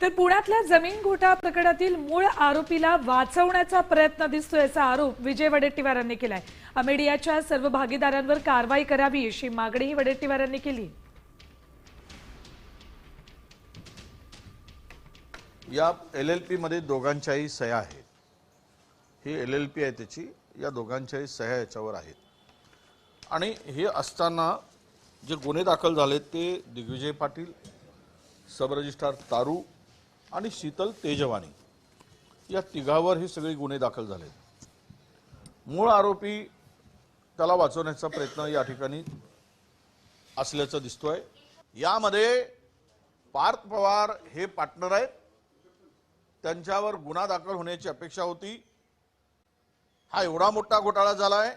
तर पुण्यातल्या जमीन घोटाळा प्रकरणातील मूळ आरोपीला वाचवण्याचा प्रयत्न दिसतोय असा आरोप विजय वडेट्टीवारांनी केलाय. अमेडियाच्या सर्व भागीदारांवर कारवाई करावी अशी मागणीही वडेट्टीवारांनी केली. या एल एल पीमध्ये दोघांच्याही सह्या आहेत. ही एल एल पी आहे त्याची या दोघांच्याही सह्या याच्यावर आहेत. आणि हे असताना जे गुन्हे दाखल झाले ते दिग्विजय पाटील सबरजिस्ट्रार तारू आणि शीतल तेजवानी या तिघावर हे सगळे गुन्हे दाखल झाले. मूळ आरोपी त्याला वाचवण्याचा प्रयत्न या ठिकाणी असल्याचं दिसतोय. यामध्ये पार्थ पवार हे पार्टनर आहेत. त्यांच्यावर गुन्हा दाखल होण्याची अपेक्षा होती. हा एवढा मोठा घोटाळा झालाय.